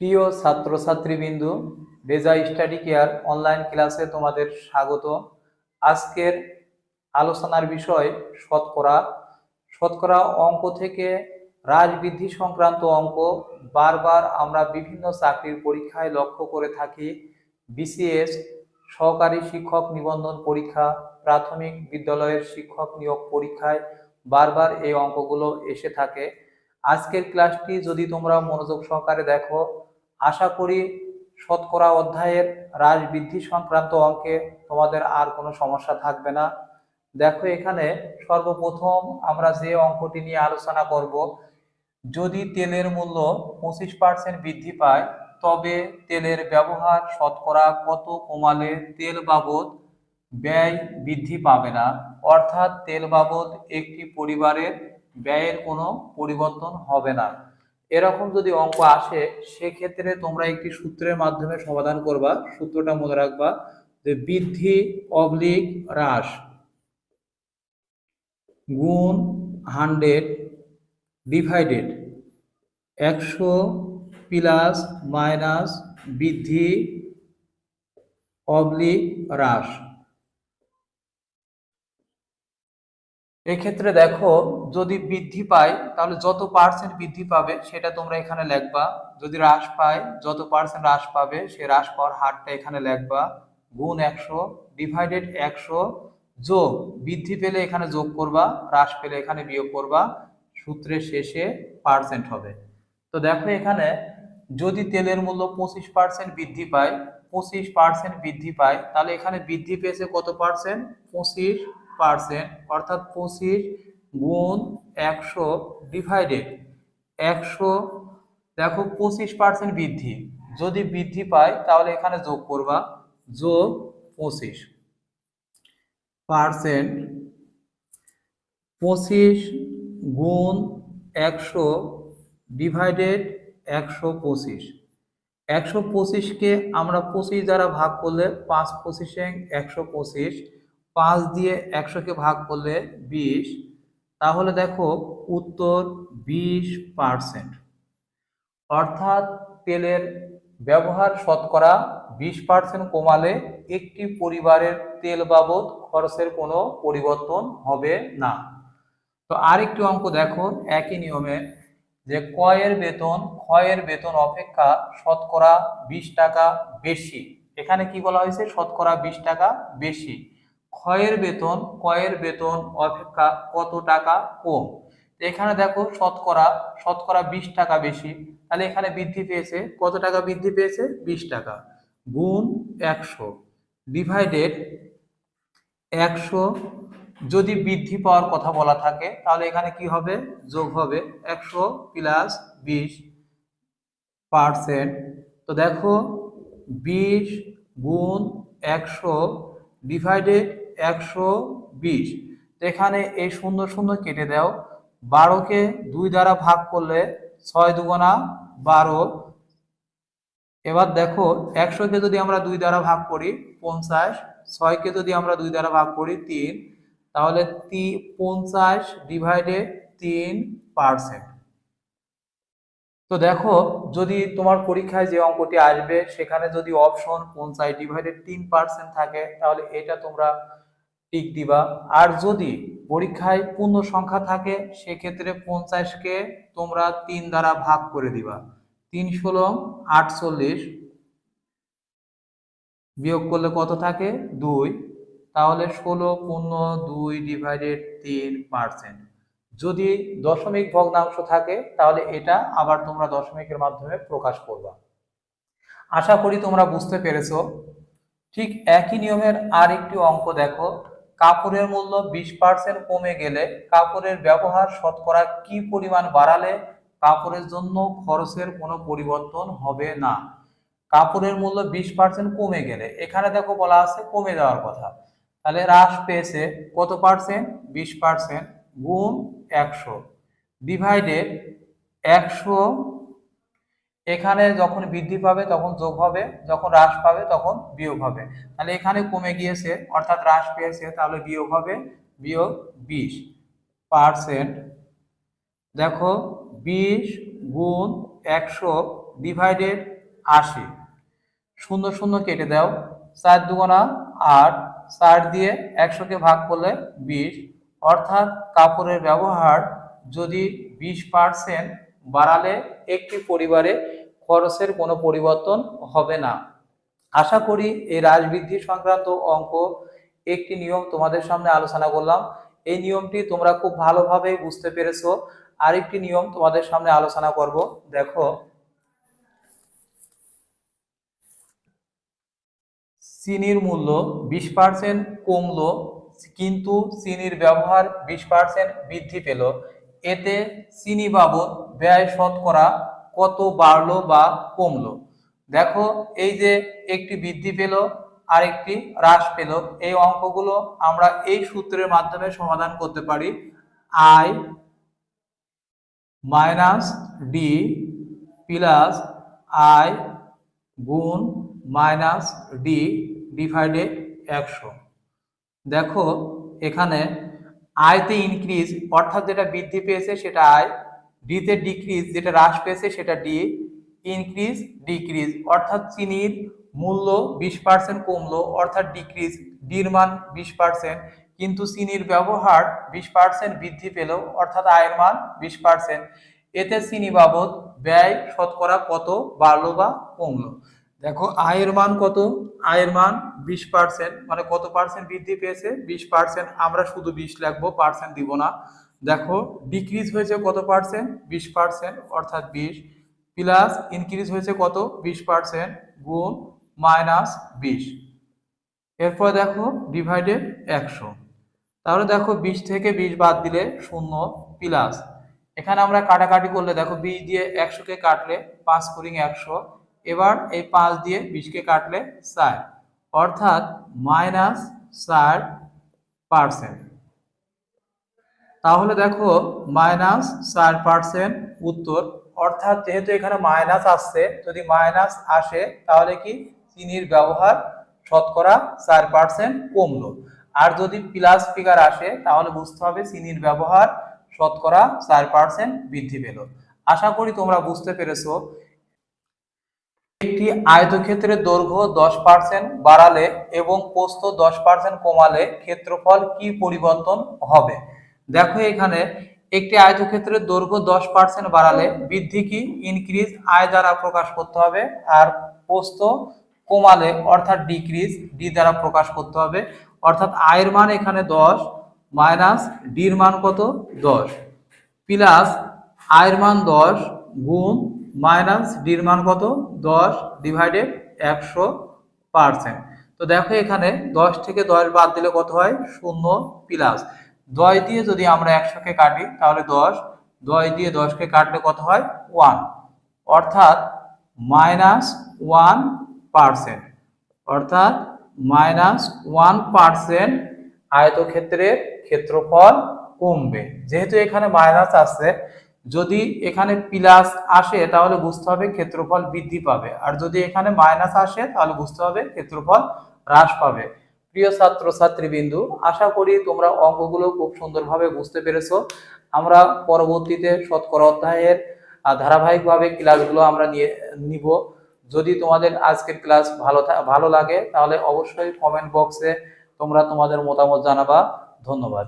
প্রিয় ছাত্রছাত্রীবৃন্দু Reza study care online ক্লাসে তোমাদের স্বাগত। আজকের আলোচনার বিষয় শতকরা। শতকরা অঙ্ক থেকে হ্রাস বৃদ্ধি সংক্রান্ত অঙ্ক। বারবার আমরা বিভিন্ন চাকরির পরীক্ষায় লক্ষ্য করে থাকি। বিসিএস সহকারী শিক্ষক নিবন্ধন পরীক্ষা, প্রাথমিক বিদ্যালয়ের শিক্ষক নিয়োগ পরীক্ষায় বারবার এই অঙ্কগুলো এসে থাকে। আজকের ক্লাসটি যদি তোমরা মনোযোগ সহকারে দেখো আশা করি শতকরা অধ্যায়ের হ্রাস বৃদ্ধি সংক্রান্ত অঙ্কে তোমাদের আর কোনো সমস্যা থাকবে না। দেখো এখানে সর্বপ্রথম আমরা যে অঙ্কটি নিয়ে আলোচনা করব, যদি তেলের মূল্য পঁচিশ পার্সেন্ট বৃদ্ধি পায়, তবে তেলের ব্যবহার শতকরা কত কমালে তেল বাবদ ব্যয় বৃদ্ধি পাবে না? অর্থাৎ তেল বাবদ একটি পরিবারের ব্যয়ের কোনো পরিবর্তন হবে না। এরকম যদি অঙ্ক আসে, সেক্ষেত্রে তোমরা একটি সূত্রের মাধ্যমে সমাধান করবা। সূত্রটা মনে রাখবা যে বৃদ্ধি অবলিক হ্রাস গুণ হান্ড্রেড ডিভাইডেড একশো প্লাস মাইনাস বৃদ্ধি অবলিক হ্রাস। এক্ষেত্রে দেখো, যদি বৃদ্ধি পায়, তাহলে যত পার্সেন্ট বৃদ্ধি পাবে সেটা তোমরা এখানে লেখবা। যদি হ্রাস পায়, যত পার্সেন্ট হ্রাস পাবে সে হ্রাস পাওয়ার হারটা এখানে লেখবা। গুণ একশো ডিভাইডেড একশো যোগ বৃদ্ধি পেলে এখানে যোগ করবা, হ্রাস পেলে এখানে বিয়োগ করবা, সূত্রের শেষে পার্সেন্ট হবে। তো দেখো এখানে, যদি তেলের মূল্য পঁচিশ পার্সেন্ট বৃদ্ধি পায়, পঁচিশ পার্সেন্ট বৃদ্ধি পায়, তাহলে এখানে বৃদ্ধি পেয়েছে কত পার্সেন্ট পঁচিশ পার্সেন্ট, অর্থাৎ পঁচিশ গুণ একশো ডিভাইডেড একশো, দেখো পঁচিশ পার্সেন্ট বৃদ্ধি। যদি বৃদ্ধি পায় তাহলে এখানে যোগ করবা, যোগ পঁচিশ পার্সেন্ট পঁচিশ গুণ একশো ডিভাইডেড একশো পঁচিশ। একশো পঁচিশকে আমরা পঁচিশ দ্বারা ভাগ করলে পাঁচ পঁচিশে একশো পঁচিশ পাঁচ দিয়ে একশোকে ভাগ করলে বিশ, তাহলে দেখো উত্তর বিশ পার্সেন্ট অর্থাৎ তেলের ব্যবহার শতকরা বিশ পার্সেন্ট কমালে একটি পরিবারের তেল বাবদ খরচের কোনো পরিবর্তন হবে না। তো আরেকটি অঙ্ক দেখো, একই নিয়মে যে কয়ের বেতন, ক্ষয়ের বেতন অপেক্ষা শতকরা বিশ টাকা বেশি। এখানে কি বলা হয়েছে? শতকরা বিশ টাকা বেশি। ক্ষয়ের বেতন, কয়ের বেতন অপেক্ষা কত টাকা কম? এখানে দেখো শতকরা শতকরা বিশ টাকা বেশি। তাহলে এখানে বৃদ্ধি পেয়েছে, কত টাকা বৃদ্ধি পেয়েছে? বিশ টাকা। গুণ একশো। ডিভাইডেড একশো যদি বৃদ্ধি পাওয়ার কথা বলা থাকে, তাহলে এখানে কি হবে? যোগ হবে একশো প্লাস বিশ পার্সেন্ট তো দেখো বিশ গুণ একশো ডিভাইডেড একশো বিশ। এখানে এই শূন্য শূন্য কেটে দাও। বারোকে দুই দ্বারা ভাগ করলে ছয় দুগুণা বারো। এবার দেখো, একশোকে যদি আমরা দুই দ্বারা ভাগ করি, পঞ্চাশ। ছয়কে যদি আমরা দুই দ্বারা ভাগ করি, তিন। তাহলে তি, পঞ্চাশ ডিভাইডেড তিন পার্সেন্ট। তো দেখো, যদি তোমার পরীক্ষায় যে অঙ্কটি আসবে, সেখানে যদি অপশন পঞ্চাশ ডিভাইডেড তিন পার্সেন্ট থাকে, তাহলে এটা তোমরা টিক দিবা। আর যদি পরীক্ষায় পূর্ণ সংখ্যা থাকে, সেক্ষেত্রে পঞ্চাশকে তোমরা তিন দ্বারা ভাগ করে দিবা। তিন ষোলো আটচল্লিশ বিয়োগ করলে কত থাকে? দুই। তাহলে ষোলো পূর্ণ দুই ডিভাইডেড তিন পার্সেন্ট যদি দশমিক ভগ্নাংশ থাকে, তাহলে এটা আবার তোমরা দশমিকের মাধ্যমে প্রকাশ করবা। আশা করি তোমরা বুঝতে পেরেছ। ঠিক একই নিয়মের আর একটি অঙ্ক দেখো। কাপড়ের মূল্য বিশ পার্সেন্ট কমে গেলে কাপড়ের ব্যবহার শতকরা কি পরিমাণ বাড়ালে কাপড়ের জন্য খরচের কোনো পরিবর্তন হবে না? কাপড়ের মূল্য বিশ পার্সেন্ট কমে গেলে, এখানে দেখো বলা আছে কমে যাওয়ার কথা। তাহলে হ্রাস পেয়েছে কত পার্সেন্ট? বিশ পার্সেন্ট। গুণ একশো। ডিভাইডেড একশো, এখানে যখন বৃদ্ধি পাবে তখন যোগ হবে, যখন হ্রাস পাবে তখন বিয়োগ হবে। তাহলে এখানে কমে গিয়েছে, অর্থাৎ হ্রাস পেয়েছে, তাহলে বিয়োগ হবে, বিয়োগ বিশ পার্সেন্ট দেখো, বিশ গুণ একশো ডিভাইডেড আশি। শূন্য শূন্য কেটে দাও, চার দুগুণা আট, চার দিয়ে একশোকে ভাগ করলে বিশ। অর্থাৎ কাপড়ের ব্যবহার যদি বিশ পার্সেন্ট বাড়ালে একটি পরিবারে খরচের কোনো পরিবর্তন হবে না। আশা করি এই রাজবৃদ্ধি সংক্রান্ত অঙ্ক একটি নিয়ম তোমাদের সামনে আলোচনা করলাম। এই নিয়মটি তোমরা খুব ভালোভাবে বুঝতে পেরেছ। আরেকটি নিয়ম তোমাদের সামনে আলোচনা করব। দেখো। চিনির মূল্য বিশ পার্সেন্ট কমলো কিন্তু চিনির ব্যবহার বিশ পার্সেন্ট বৃদ্ধি পেল। এতে চিনি বাবদ ব্যয় শতকরা কত বাড়লো বা কমলো? দেখো, এই যে একটি বৃদ্ধি পেল আর একটি হ্রাস পেল। এই অঙ্কগুলো আমরা এই সূত্রের মাধ্যমে সমাধান করতে পারি। I minus D plus I গুণ মাইনাস ডি ডিভাইডেড একশো। দেখো, এখানে আয়তে ইনক্রিজ অর্থাৎ যেটা বৃদ্ধি পেয়েছে সেটা আয় ডিতে ডিক্রিজ যেটা হ্রাস পেয়েছে সেটা ডি ইনক্রিজ ডিক্রিজ অর্থাৎ চিনির মূল্য বিশ পার্সেন্ট কমলো, অর্থাৎ ডিক্রিজ ডির মান বিশ পার্সেন্ট কিন্তু চিনির ব্যবহার বিশ পার্সেন্ট বৃদ্ধি পেল, অর্থাৎ আয়ের মান বিশ পার্সেন্ট এতে চিনি বাবদ ব্যয় শতকরা কত? বাড়লো বা কমলো। দেখো, আয়ের মান কত? আয়ের মান বিশ পার্সেন্ট মানে কত পার্সেন্ট বৃদ্ধি পেয়েছে? বিশ পার্সেন্ট আমরা শুধু বিশ লাগবো পার্সেন্ট দিব না। দেখো ডিক্রিজ হয়েছে কত পার্সেন্ট বিশ পার্সেন্ট অর্থাৎ বিশ। প্লাস ইনক্রিজ হয়েছে কত? বিশ পার্সেন্ট গুণ মাইনাস বিশ। এরপর দেখো ডিভাইডেড একশো। তাহলে দেখো, বিশ থেকে বিশ বাদ দিলে শূন্য প্লাস এখানে আমরা কাটাকাটি করলে, দেখো, বিশ দিয়ে একশোকে কাটলে পাঁচ কুড়ি একশো। এবার এই পাঁচ দিয়ে বিশকে কাটলে চার অর্থাৎ মাইনাস চার পার্সেন্ট। তাহলে দেখো, মাইনাস চার পার্সেন্ট উত্তর, অর্থাৎ যেহেতু এখানে মাইনাস আসছে, যদি মাইনাস আসে, তাহলে কি চিনির ব্যবহার শতকরা চার পার্সেন্ট কমলো। আর যদি প্লাস ফিগার আসে, তাহলে বুঝতে হবে চিনির ব্যবহার শতকরা চার পার্সেন্ট বৃদ্ধি পেল। আশা করি তোমরা বুঝতে পেরেছ। একটি আয়তক্ষেত্রের দৈর্ঘ্য দশ পার্সেন্ট বাড়ালে এবং প্রস্থ দশ পার্সেন্ট কমালে ক্ষেত্রফল কি পরিবর্তন হবে? দেখো এখানে একটি আয়তক্ষেত্রের দৈর্ঘ্য দশ পার্সেন্ট বাড়ালে বৃদ্ধি কি? ইনক্রিজ আয় দ্বারা প্রকাশ করতে হবে আর প্রস্থ কমালে অর্থাৎ ডিক্রিজ ডি দ্বারা প্রকাশ করতে হবে। অর্থাৎ আয়ের মান এখানে দশ মাইনাস ডির মান কত? দশ। প্লাস আয়ের মান দশ গুণ মাইনাস ডির মান কত? দশ ডিভাইডেড একশো পার্সেন্ট তো দেখো এখানে দশ থেকে দশ বাদ দিলে কত হয়? শূন্য প্লাস দশ দিয়ে যদি আমরা একশোকে কাটি, তাহলে দশ। দশ দিয়ে দশকে কাটলে কত হয়? ওয়ান অর্থাৎ মাইনাস ওয়ান পার্সেন্ট অর্থাৎ মাইনাস ওয়ান পার্সেন্ট আয়তক্ষেত্রের ক্ষেত্রফল কমবে। যেহেতু এখানে মাইনাস আসছে যদি এখানে প্লাস আসে, তাহলে বুঝতে হবে ক্ষেত্রফল বৃদ্ধি পাবে। আর যদি এখানে মাইনাস আসে, তাহলে বুঝতে হবে ক্ষেত্রফল হ্রাস পাবে। প্রিয় ছাত্র, ছাত্রীবৃন্দু, আশা করি তোমরা অঙ্কগুলো খুব সুন্দরভাবে বুঝতে পেরেছ। আমরা পরবর্তীতে শতকরা অধ্যায়ের ধারাবাহিকভাবে ক্লাসগুলো আমরা নিয়ে, নিব। যদি তোমাদের আজকের ক্লাস ভালো ভালো লাগে, তাহলে অবশ্যই কমেন্ট বক্সে তোমরা তোমাদের মতামত জানাবা। ধন্যবাদ।